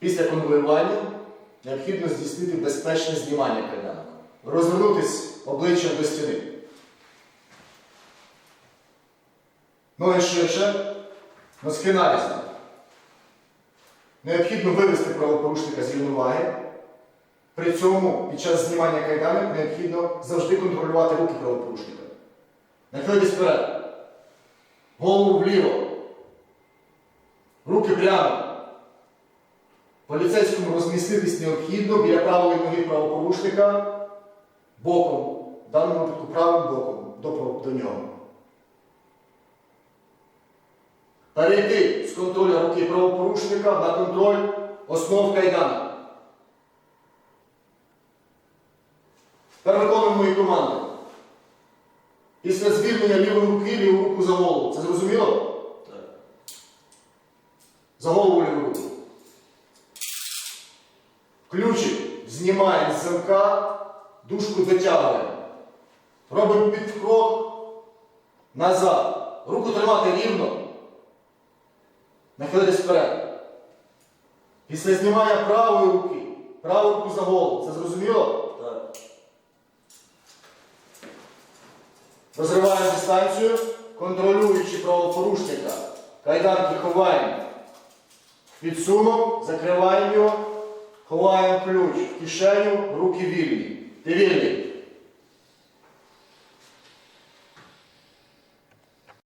Після конвоювання необхідно здійснити безпечне знімання кайданок. Розвернутись обличчям до стіни. Ноги ширше, носки нарізні. Необхідно вивести правопорушника з рівноваги. При цьому під час знімання кайданок необхідно завжди контролювати руки правопорушника. Нахилитись вперед. Голову вліво. Руки прямо. Поліцейському розміститись необхідно біля правої ноги правопорушника боком, в даному випадку правим боком до, до нього. Перейти з контролю руки правопорушника на контроль основ кайдана. Тепер виконуємо мої команди. Після звільнення лівої руки ліву руку за голову. Це зрозуміло? Так. За голову ліву руку. Ключик знімаємо з замка, дужку дотягуємо. Робимо підкрок назад. Руку тримати рівно. Нахилитись вперед. Після знімання правої руки, праву руку за голову. Це зрозуміло? Так. Розриваємо дистанцію, контролюючи правопорушника. Кайданки ховаємо. в Підсумок, закриваємо його, ховаємо ключ в кишеню, руки вільні. Ти вільний.